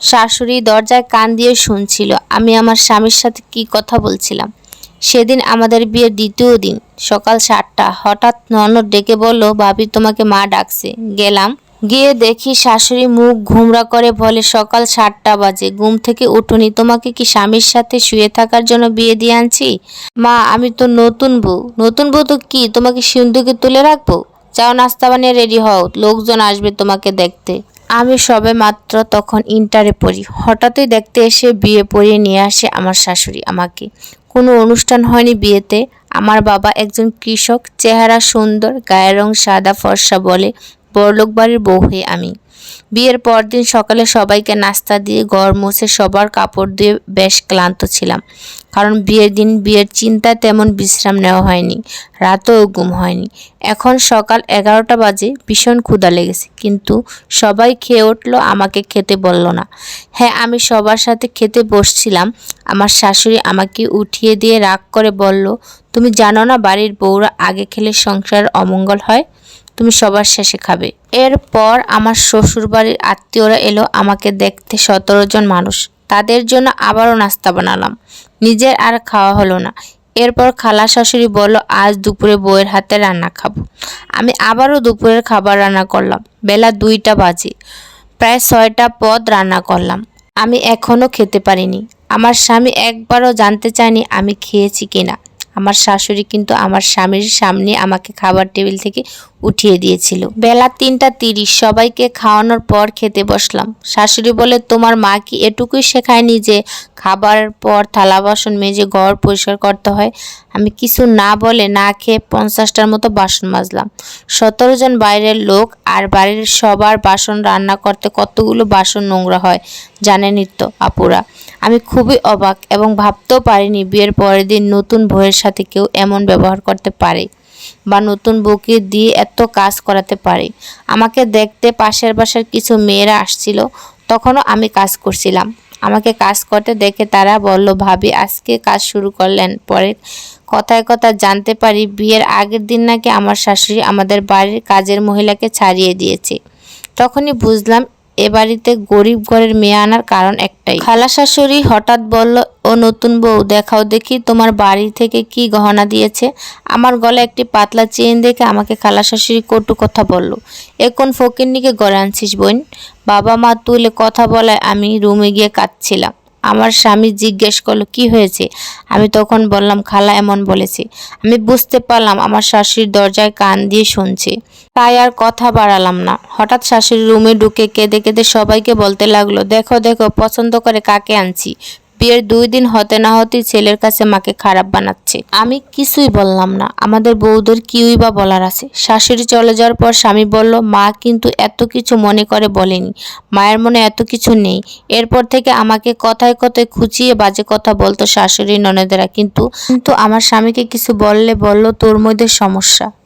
শাশুড়ি দরজায় কান দিয়ে শুনছিল, আমি আমার স্বামীর সাথে কি কথা বলছিলাম। সেদিন আমাদের বিয়ের দ্বিতীয় দিন, সকাল সাতটা। হঠাৎ ননদ ডেকে বলল, ভাবি, তোমাকে মা ডাকছে। গেলাম। গিয়ে দেখি শাশুড়ি মুখ ঘুমরা করে বলে, সকাল সাতটা বাজে। ঘুম থেকে উঠুনি। তোমাকে কি স্বামীর সাথে শুয়ে থাকার জন্য বিয়ে দিয়ে আনছি? মা, আমি তো নতুন বউ। নতুন বউ তো কি? তোমাকে সিন্ধুকে তুলে রাখব? যাও নাস্তা বানিয়ে রেডি হও। লোকজন আসবে তোমাকে দেখতে। আমি সবে মাত্র তখন ইন্টারে পড়ি। হঠাৎই দেখতে এসে বিয়ে পড়িয়ে নিয়ে আসে আমার শাশুড়ি আমাকে। কোনো অনুষ্ঠান হয়নি বিয়েতে। আমার বাবা একজন কৃষক, চেহারা সুন্দর, গায়ের রং সাদা ফর্সা বলে বড়লোক বাড়ির বউ হয়ে আমি। বিয়ের পরদিন সকালে সবাইকে নাস্তা দিয়ে ঘর মুছে সবার কাপড় দিয়ে বেশ ক্লান্ত ছিলাম। কারণ বিয়ের দিন বিয়ের চিন্তা তেমন বিশ্রাম নেওয়া হয়নি, রাতেও ঘুম হয়নি। এখন সকাল এগারোটা বাজে, ভীষণ ক্ষুধা লেগেছে। কিন্তু সবাই খেয়ে উঠল, আমাকে খেতে বলল না। হ্যাঁ আমি সবার সাথে খেতে বসছিলাম। আমার শাশুড়ি আমাকে উঠিয়ে দিয়ে রাগ করে বলল, তুমি জানো না বাড়ির বউরা আগে খেলে সংসার অমঙ্গল হয়? তুমি সবার শেষে খাবে। এরপর আমার শ্বশুর বাড়ির আত্মীয়রা এলো আমাকে দেখতে সতেরো জন মানুষ। তাদের জন্য আবারও নাস্তা বানালাম। নিজের আর খাওয়া হলো না। এরপর খালা শাশুড়ি বলল, আজ দুপুরে বউয়ের হাতে রান্না খাব। আমি আবারও দুপুরের খাবার রান্না করলাম। বেলা দুইটা বাজে। প্রায় ছয়টা পদ রান্না করলাম। আমি এখনও খেতে পারিনি। আমার স্বামী একবারও জানতে চায়নি আমি খেয়েছি কিনা। আমার শাশুড়ি কিন্তু আমার স্বামীর সামনে আমাকে খাবার টেবিল থেকে উঠিয়ে দিয়েছিল। বেলা তিনটা তিরিশ, সবাইকে খাওয়ানোর পর খেতে বসলাম। শাশুড়ি বলে, তোমার মা কি এটুকুই শেখায়নি যে খাবার পর থালা বাসন মেজে ঘর পরিষ্কার করতে হয়? আমি কিছু না বলে না খেয়ে পঞ্চাশটার মতো বাসন মাজলাম। সতেরো জন বাইরের লোক আর বাড়ির সবার বাসন রান্না করতে কতগুলো বাসন নোংরা হয় জানেনই তো আপুরা। আমি খুবই অবাক এবং ভাবতেও পারিনি বিয়ের পরের দিন নতুন বউয়ের সাথে কেউ এমন ব্যবহার করতে পারে। বা নতুন বউকে দিয়ে এত কাজ করাতে পারে। আমাকে দেখতে পাশের বাসার কিছু মেয়েরা আসছিল, তখনও আমি কাজ করছিলাম। আমাকে কাজ করতে দেখে তারা বলল, ভাবি, আজকে কাজ শুরু করলেন। পরে কথায় কথা জানতে পারি বিয়ের আগের দিন নাকি আমার শাশুড়ি আমাদের বাড়ির কাজের মহিলাকে ছাড়িয়ে দিয়েছে। তখনই বুঝলাম এ বাড়িতে গরিব ঘরের মেয়ে আনার কারণ একটাই। খালা শাশুড়ি হঠাৎ বলল, ও নতুন বউ, দেখাও দেখি তোমার বাড়ি থেকে কি গহনা দিয়েছে। আমার গলায় একটি পাতলা চেন দেখে আমাকে খালা শাশুড়ি কটু কথা বলল এখন ফকিরনিকে গড়ে আনছিস বোন? বাবা মা তুলে কথা বলায় আমি রুমে গিয়ে কাঁদছিলাম। আমার স্বামী জিজ্ঞেস করল, কি হয়েছে? আমি তখন বললাম, খালা এমন বলেছে। আমি বুঝতে পারলাম, আমার শাশুড়ির দরজায় কান দিয়ে শুনছে। তাই আর কথা বাড়ালাম না। হঠাৎ শাশুড়ি রুমে ঢুকে কেঁদে কেঁদে সবাইকে বলতে লাগল, দেখো দেখো, পছন্দ করে কাকে আনছি? বিয়ের দুই দিন হতে না হতেই ছেলের কাছে মাকে খারাপ বানাচ্ছে। আমি কিছুই বললাম না। আমাদের বউদের কিউই বা বলার আছে। শাশুড়ি চলে যাওয়ার পর স্বামী বলল, মা কিন্তু এত কিছু মনে করে বলেনি। মায়ের মনে এত কিছু নেই। এরপর থেকে আমাকে কথায় কথায় খুঁচিয়ে বাজে কথা বলতো শাশুড়ি ননদেরা। কিন্তু কিন্তু আমার স্বামীকে কিছু বললে বলল, তোর মধ্যে সমস্যা।